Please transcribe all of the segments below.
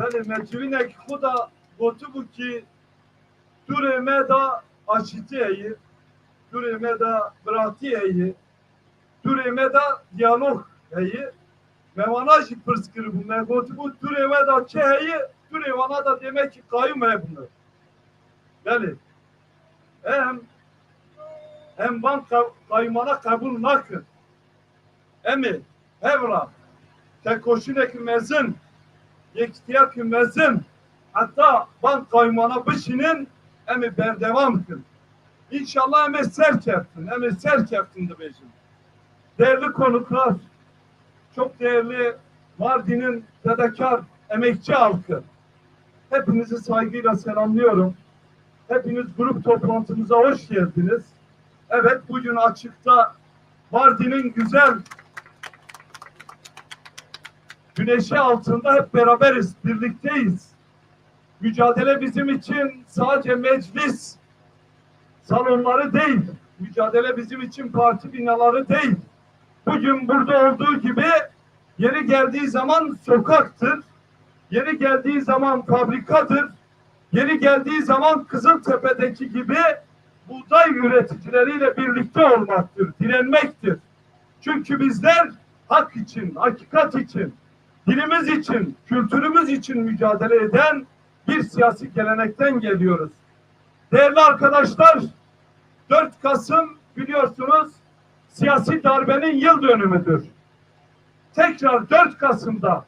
Beli mecvinek xuda gotu bu ki Ture me da aşitiyeyi, Ture me da bratiyeyi, Ture me da diyalog heyi, Mevana jî pırskır bu. Me gotu bu Ture me da Ture vana da demek ki kayyum he bunlar. Beli. Hem ban ka- kaymana kabul nakın. Emi, hevra, tekoşinek mezin, yektiyak mezin, hatta ban kaymana bişinin emi berdevam kın. İnşallah emi serk yaptın, emi serk yaptın da bejim. Değerli konuklar, çok değerli Mardin'in fedakar emekçi halkı. Hepinizi saygıyla selamlıyorum. Hepiniz grup toplantımıza hoş geldiniz. Evet bugün açıkta Mardin'in güzel güneşi altında hep beraberiz, birlikteyiz. Mücadele bizim için sadece meclis salonları değil, mücadele bizim için parti binaları değil. Bugün burada olduğu gibi yeri geldiği zaman sokaktır, yeri geldiği zaman fabrikadır, yeri geldiği zaman Kızıltepe'deki gibi buğday üreticileriyle birlikte olmaktır, direnmektir. Çünkü bizler hak için, hakikat için, dilimiz için, kültürümüz için mücadele eden bir siyasi gelenekten geliyoruz. Değerli arkadaşlar, 4 Kasım biliyorsunuz siyasi darbenin yıl dönümüdür. Tekrar 4 Kasım'da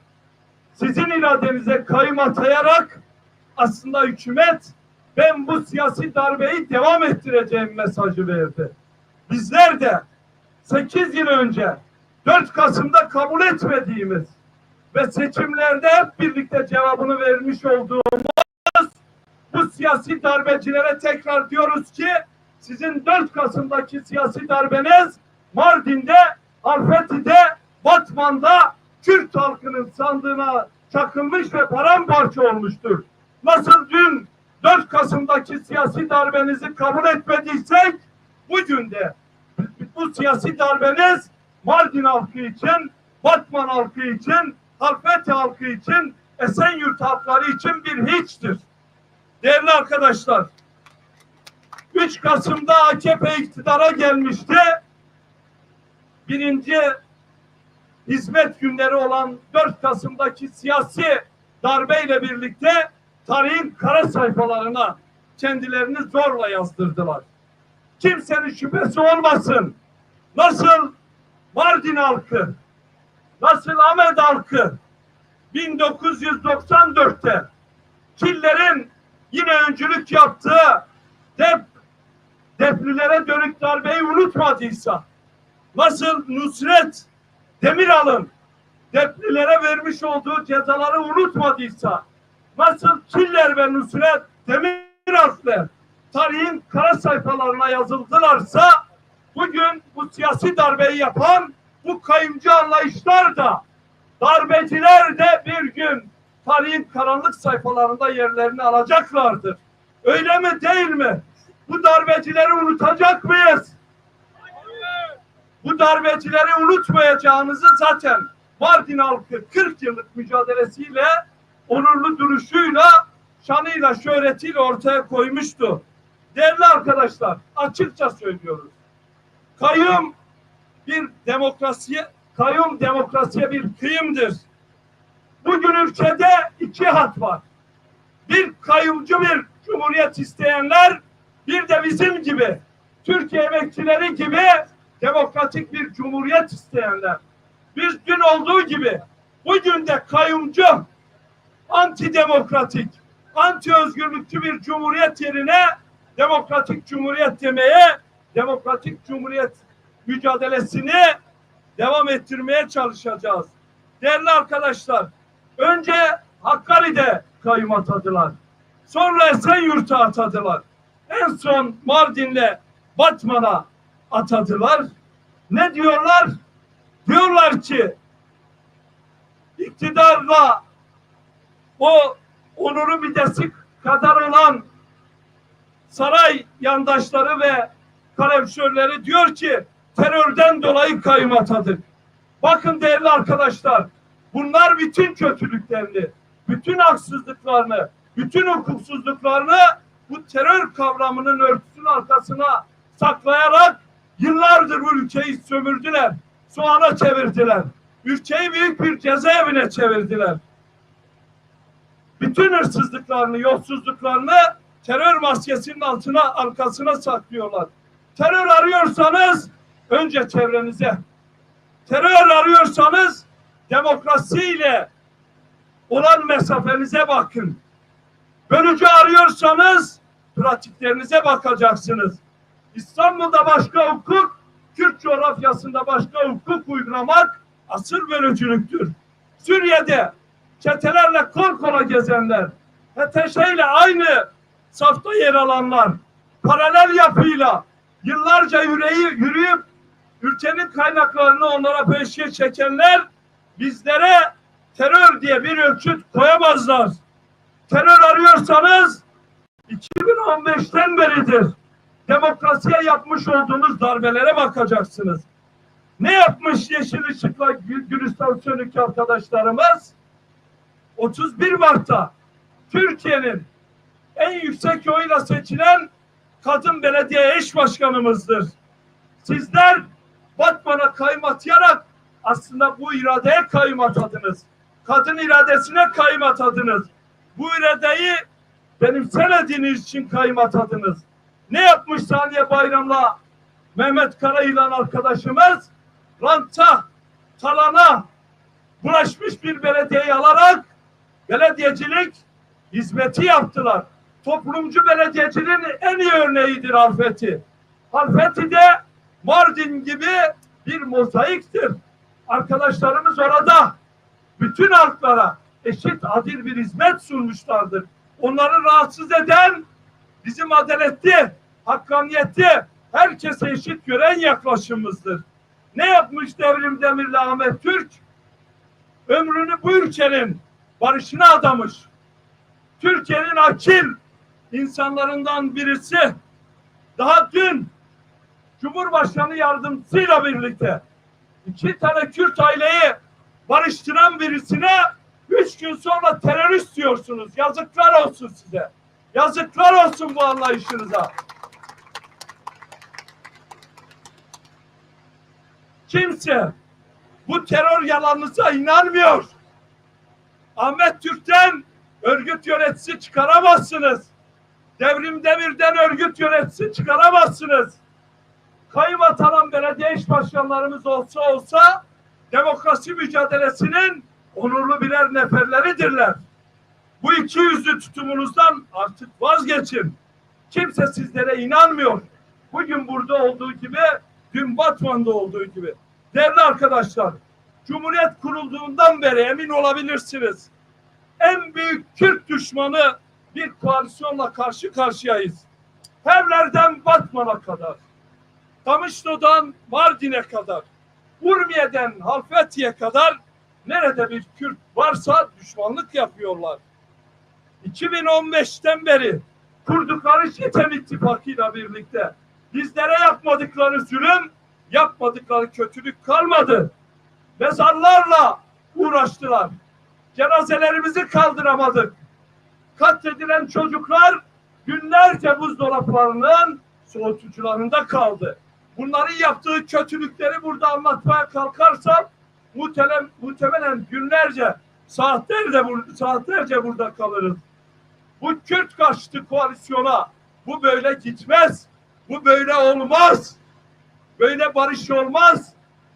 sizin iradenize kayım atayarak aslında hükümet ben bu siyasi darbeyi devam ettireceğim mesajı verdi. Bizler de 8 yıl önce 4 Kasım'da kabul etmediğimiz ve seçimlerde hep birlikte cevabını vermiş olduğumuz bu siyasi darbecilere tekrar diyoruz ki sizin 4 Kasım'daki siyasi darbeniz Mardin'de, Alfeti'de, Batman'da Kürt halkının sandığına çakılmış ve paramparça olmuştur. Nasıl dün 4 Kasım'daki siyasi darbenizi kabul etmediysek bugün de bu siyasi darbeniz Mardin halkı için, Batman halkı için, Halfeti halkı için, Esenyurt halkları için bir hiçtir. Değerli arkadaşlar, 3 Kasım'da AKP iktidara gelmişti. Birinci hizmet günleri olan 4 Kasım'daki siyasi darbeyle birlikte tarihin kara sayfalarına kendilerini zorla yazdırdılar. Kimsenin şüphesi olmasın. Nasıl Mardin halkı, nasıl Ahmet halkı? 1994'te Killerin yine öncülük yaptığı dep, deplilere dönük darbeyi unutmadıysa, nasıl Nusret Demiral'ın deplilere vermiş olduğu cezaları unutmadıysa, nasıl Killer ve Nusret Demiral'ler tarihin kara sayfalarına yazıldılarsa, bugün bu siyasi darbeyi yapan bu kayımcı anlayışlar da darbeciler de bir gün tarihin karanlık sayfalarında yerlerini alacaklardır. Öyle mi değil mi? Bu darbecileri unutacak mıyız? Bu darbecileri unutmayacağınızı zaten Mardin halkı 40 yıllık mücadelesiyle, onurlu duruşuyla, şanıyla, şöhretiyle ortaya koymuştu. Değerli arkadaşlar, açıkça söylüyoruz. Kayyum bir demokrasiye, kayyum demokrasiye bir kıyımdır. Bugün ülkede iki hat var. Bir kayyumcu bir cumhuriyet isteyenler, bir de bizim gibi Türkiye emekçileri gibi demokratik bir cumhuriyet isteyenler. Biz dün olduğu gibi bugün de kayyumcu, antidemokratik, anti özgürlükçü bir cumhuriyet yerine demokratik cumhuriyet demeye, demokratik cumhuriyet mücadelesini devam ettirmeye çalışacağız. Değerli arkadaşlar, önce Hakkari'de kayyum atadılar. Sonra Esenyurt'a atadılar. En son Mardin'le Batman'a atadılar. Ne diyorlar? Diyorlar ki iktidarla o onuru midesi kadar olan saray yandaşları ve kalefşörleri diyor ki terörden dolayı kayyum atadık. Bakın değerli arkadaşlar bunlar bütün kötülüklerini, bütün haksızlıklarını, bütün hukuksuzluklarını bu terör kavramının örtüsünün arkasına saklayarak yıllardır bu ülkeyi sömürdüler. Soğana çevirdiler. Ülkeyi büyük bir cezaevine çevirdiler. Bütün hırsızlıklarını, yolsuzluklarını terör maskesinin altına, arkasına saklıyorlar. Terör arıyorsanız önce çevrenize, terör arıyorsanız demokrasiyle olan mesafenize bakın. Bölücü arıyorsanız pratiklerinize bakacaksınız. İstanbul'da başka hukuk, Kürt coğrafyasında başka hukuk uygulamak asır bölücülüktür. Suriye'de çetelerle kol kola gezenler, HTŞ ile aynı safta yer alanlar, paralel yapıyla yıllarca yüreği, yürüyüp ülkenin kaynaklarını onlara peşke çekenler bizlere terör diye bir ölçüt koyamazlar. Terör arıyorsanız 2015'ten beridir demokrasiye yapmış olduğumuz darbelere bakacaksınız. Ne yapmış Yeşil Işık'la Gü- Gülistan Sönük arkadaşlarımız? 31 Mart'ta Türkiye'nin en yüksek oyla seçilen kadın belediye eş başkanımızdır. Sizler Batman'a kayım atayarak aslında bu iradeye kayım atadınız. Kadın iradesine kayım atadınız. Bu iradeyi benimsemediğiniz için kayım atadınız. Ne yapmış Saniye Bayram'la Mehmet Karayılan arkadaşımız? Ranta, talana bulaşmış bir belediyeyi alarak belediyecilik hizmeti yaptılar. Toplumcu belediyeciliğin en iyi örneğidir Halfeti. Halfeti de Mardin gibi bir mozaiktir. Arkadaşlarımız orada bütün halklara eşit adil bir hizmet sunmuşlardır. Onları rahatsız eden bizim adaletli, hakkaniyetli, herkese eşit gören yaklaşımımızdır. Ne yapmış Devrim Demir'le Ahmet Türk? Ömrünü bu ülkenin barışına adamış. Türkiye'nin akil insanlarından birisi daha dün Cumhurbaşkanı yardımcısıyla birlikte iki tane Kürt aileyi barıştıran birisine üç gün sonra terörist diyorsunuz. Yazıklar olsun size. Yazıklar olsun bu anlayışınıza. Kimse bu terör yalanınıza inanmıyor. Ahmet Türk'ten örgüt yöneticisi çıkaramazsınız. Devrim Demir'den örgüt yöneticisi çıkaramazsınız. Atanan belediye iş başkanlarımız olsa olsa demokrasi mücadelesinin onurlu birer neferleridirler. Bu iki yüzlü tutumunuzdan artık vazgeçin. Kimse sizlere inanmıyor. Bugün burada olduğu gibi, dün Batman'da olduğu gibi. Değerli arkadaşlar, Cumhuriyet kurulduğundan beri emin olabilirsiniz. En büyük Kürt düşmanı bir koalisyonla karşı karşıyayız. Evlerden Batman'a kadar, Kamışlı'dan Mardin'e kadar, Urmiye'den Halfeti'ye kadar nerede bir Kürt varsa düşmanlık yapıyorlar. 2015'ten beri kurdukları Şitem ittifakıyla birlikte bizlere yapmadıkları zulüm, yapmadıkları kötülük kalmadı. Mezarlarla uğraştılar. Cenazelerimizi kaldıramadık. Katledilen çocuklar günlerce buzdolaplarının soğutucularında kaldı. Bunların yaptığı kötülükleri burada anlatmaya kalkarsam muhtemelen, muhtemelen günlerce saatlerce, saatlerce burada kalırız. Bu Kürt karşıtı koalisyona bu böyle gitmez. Bu böyle olmaz. Böyle barış olmaz.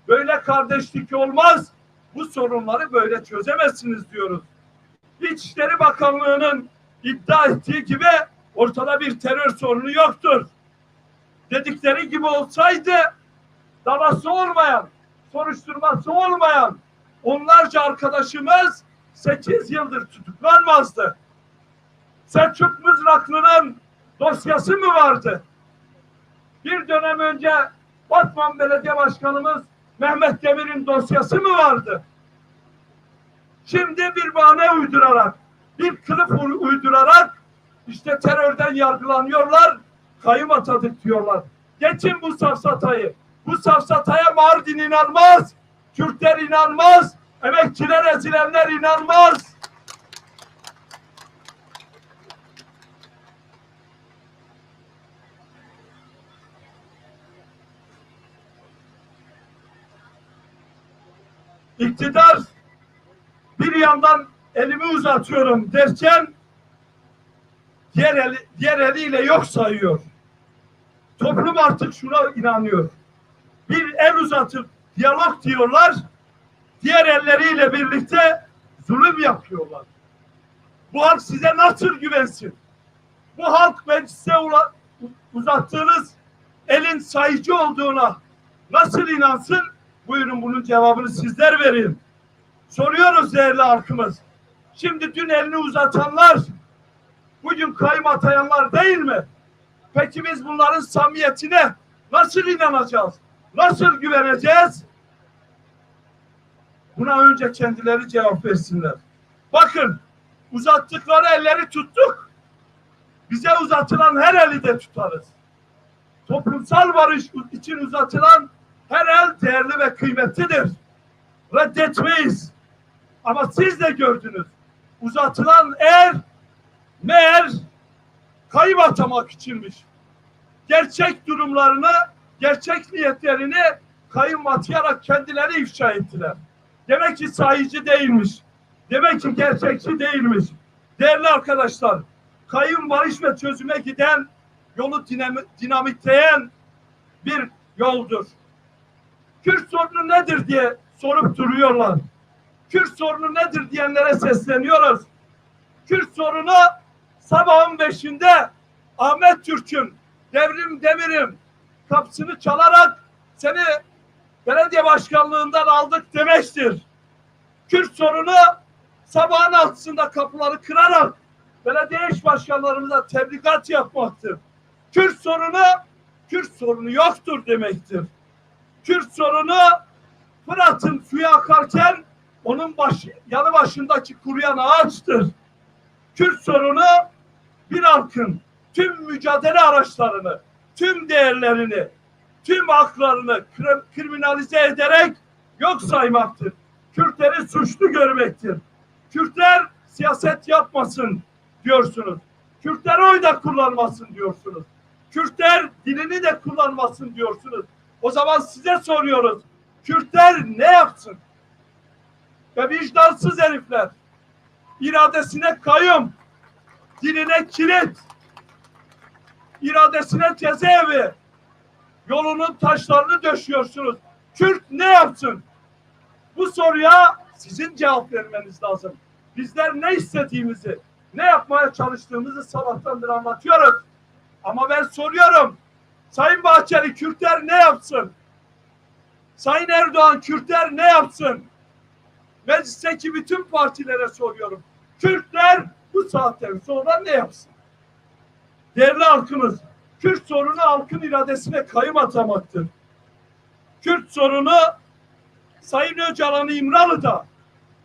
Böyle kardeşlik olmaz. Bu sorunları böyle çözemezsiniz diyoruz. İçişleri Bakanlığı'nın iddia ettiği gibi ortada bir terör sorunu yoktur. Dedikleri gibi olsaydı davası olmayan, soruşturması olmayan onlarca arkadaşımız 8 yıldır tutuklanmazdı. Selçuk Mızraklı'nın dosyası mı vardı? Bir dönem önce Batman Belediye Başkanımız Mehmet Demir'in dosyası mı vardı? Şimdi bir bahane uydurarak, bir kılıf uydurarak işte terörden yargılanıyorlar, kayım atadık diyorlar. Geçin bu safsatayı. Bu safsataya Mardin inanmaz. Kürtler inanmaz. Emekçiler, ezilenler inanmaz. İktidar bir yandan elimi uzatıyorum derken diğer, eli, diğer eliyle yok sayıyor. Toplum artık şuna inanıyor. Bir el uzatıp diyalog diyorlar, diğer elleriyle birlikte zulüm yapıyorlar. Bu halk size nasıl güvensin? Bu halk ula- uzattığınız elin sayıcı olduğuna nasıl inansın? Buyurun bunun cevabını sizler verin. Soruyoruz değerli halkımız. Şimdi dün elini uzatanlar bugün kayım atayanlar değil mi? Peki biz bunların samimiyetine nasıl inanacağız? Nasıl güveneceğiz? Buna önce kendileri cevap versinler. Bakın uzattıkları elleri tuttuk. Bize uzatılan her eli de tutarız. Toplumsal barış için uzatılan her el değerli ve kıymetlidir. Reddetmeyiz. Ama siz de gördünüz. Uzatılan el meğer kayıp atamak içinmiş. Gerçek durumlarını, gerçek niyetlerini kayım atayarak kendileri ifşa ettiler. Demek ki sahici değilmiş. Demek ki gerçekçi değilmiş. Değerli arkadaşlar, kayım barış ve çözüme giden yolu dinami- dinamitleyen bir yoldur. Kürt sorunu nedir diye sorup duruyorlar. Kürt sorunu nedir diyenlere sesleniyoruz. Kürt sorunu sabahın beşinde Ahmet Türk'ün devrim demirim kapısını çalarak seni belediye başkanlığından aldık demektir. Kürt sorunu sabahın altısında kapıları kırarak belediye iş başkanlarımıza tebligat yapmaktır. Kürt sorunu Kürt sorunu yoktur demektir. Kürt sorunu Fırat'ın suyu akarken onun başı, yanı başındaki kuruyan ağaçtır. Kürt sorunu bir halkın tüm mücadele araçlarını, tüm değerlerini, tüm haklarını krim- kriminalize ederek yok saymaktır. Kürtleri suçlu görmektir. Kürtler siyaset yapmasın diyorsunuz. Kürtler oy da kullanmasın diyorsunuz. Kürtler dilini de kullanmasın diyorsunuz. O zaman size soruyoruz. Kürtler ne yapsın? Ve vicdansız herifler iradesine kayyum, diline kilit, iradesine cezaevi, yolunun taşlarını döşüyorsunuz. Kürt ne yapsın? Bu soruya sizin cevap vermeniz lazım. Bizler ne istediğimizi, ne yapmaya çalıştığımızı sabahtandır anlatıyoruz. Ama ben soruyorum. Sayın Bahçeli Kürtler ne yapsın? Sayın Erdoğan Kürtler ne yapsın? Meclisteki bütün partilere soruyorum. Kürtler bu saatten sonra ne yapsın? Değerli halkımız, Kürt sorunu halkın iradesine kayım atamaktır. Kürt sorunu Sayın Öcalan'ı İmralı'da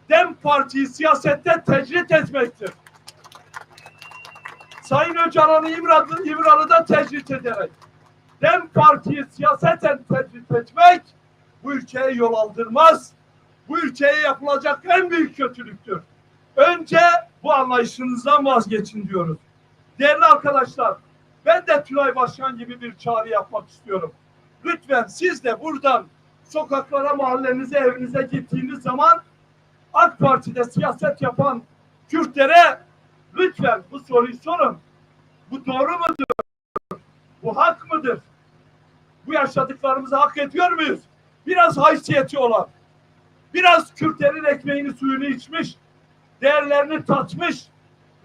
DEM Parti'yi siyasette tecrit etmektir. Sayın Öcalan'ı İmralı, İmralı'da tecrit ederek DEM Parti'yi siyaseten tecrit etmek bu ülkeye yol aldırmaz. Bu ülkeye yapılacak en büyük kötülüktür. Önce bu anlayışınızdan vazgeçin diyoruz. Değerli arkadaşlar, ben de Tülay Başkan gibi bir çağrı yapmak istiyorum. Lütfen siz de buradan sokaklara, mahallenize, evinize gittiğiniz zaman AK Parti'de siyaset yapan Kürtlere lütfen bu soruyu sorun. Bu doğru mudur? Bu hak mıdır? Bu yaşadıklarımızı hak ediyor muyuz? Biraz haysiyeti olan, biraz Kürtlerin ekmeğini suyunu içmiş, değerlerini tatmış,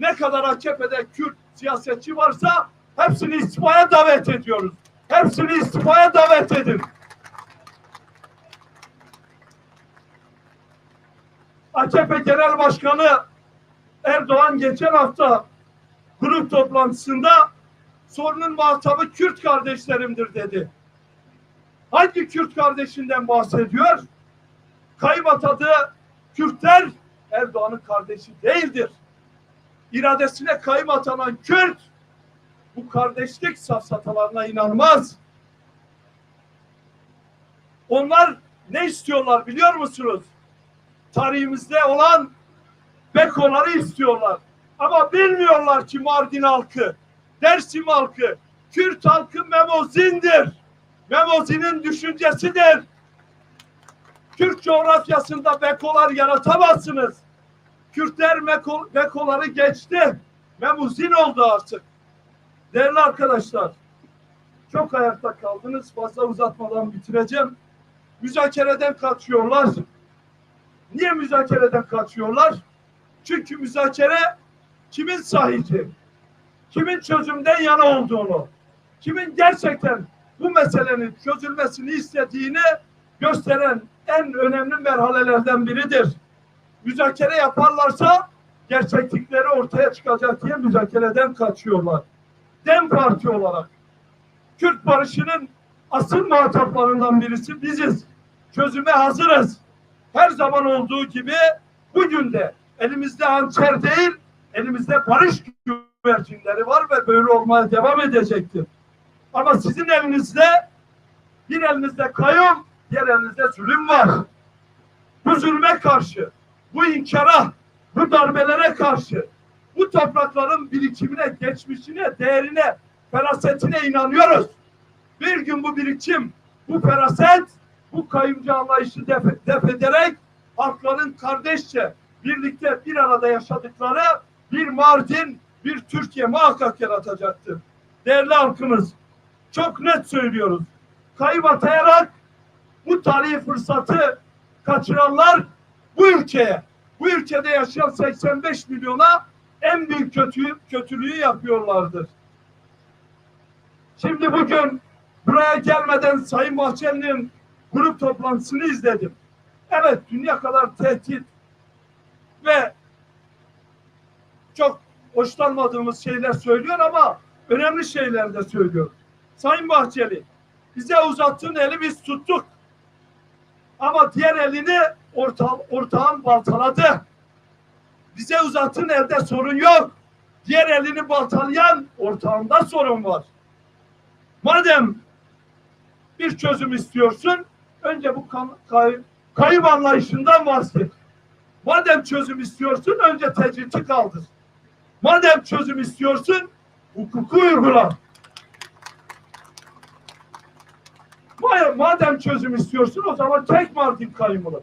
ne kadar AKP'de Kürt siyasetçi varsa hepsini istifaya davet ediyoruz. Hepsini istifaya davet edin. AKP Genel Başkanı Erdoğan geçen hafta grup toplantısında sorunun muhatabı Kürt kardeşlerimdir dedi. Hangi Kürt kardeşinden bahsediyor? Kayıp atadığı Kürtler Erdoğan'ın kardeşi değildir. İradesine kayım atanan Kürt bu kardeşlik safsatalarına inanmaz. Onlar ne istiyorlar biliyor musunuz? Tarihimizde olan Bekoları istiyorlar. Ama bilmiyorlar ki Mardin halkı, Dersim halkı, Kürt halkı Memozin'dir. Memozin'in düşüncesidir. Türk coğrafyasında bekolar yaratamazsınız. Kürtler meko, bekoları geçti. Memuzin oldu artık. Değerli arkadaşlar, çok ayakta kaldınız. Fazla uzatmadan bitireceğim. Müzakereden kaçıyorlar. Niye müzakereden kaçıyorlar? Çünkü müzakere kimin sahici, kimin çözümden yana olduğunu, kimin gerçekten bu meselenin çözülmesini istediğini gösteren en önemli merhalelerden biridir. Müzakere yaparlarsa gerçeklikleri ortaya çıkacak diye müzakereden kaçıyorlar. Dem Parti olarak Kürt barışının asıl muhataplarından birisi biziz. Çözüme hazırız. Her zaman olduğu gibi bugün de elimizde hançer değil, elimizde barış güvercinleri var ve böyle olmaya devam edecektir. Ama sizin elinizde bir elinizde kayyum, diğer elinizde zulüm var. Bu zulme karşı, bu inkara, bu darbelere karşı, bu toprakların birikimine, geçmişine, değerine, ferasetine inanıyoruz. Bir gün bu birikim, bu feraset, bu kayımcı anlayışı def, def ederek halkların kardeşçe birlikte bir arada yaşadıkları bir Mardin, bir Türkiye muhakkak yaratacaktır. Değerli halkımız, çok net söylüyoruz. Kayıp atayarak bu tarihi fırsatı kaçıranlar bu ülkeye, bu ülkede yaşayan 85 milyona en büyük kötü, kötülüğü yapıyorlardır. Şimdi bugün buraya gelmeden Sayın Bahçeli'nin grup toplantısını izledim. Evet dünya kadar tehdit ve çok hoşlanmadığımız şeyler söylüyor ama önemli şeyler de söylüyor. Sayın Bahçeli bize uzattığın eli biz tuttuk. Ama diğer elini orta, ortağın baltaladı. Bize uzattığın elde sorun yok. Diğer elini baltalayan ortağında sorun var. Madem bir çözüm istiyorsun, önce bu kan, kay, kayıp anlayışından vazgeç. Madem çözüm istiyorsun, önce tecriti kaldır. Madem çözüm istiyorsun, hukuku uygula. Madem çözüm istiyorsun, o zaman tek Mardin kayyumunu.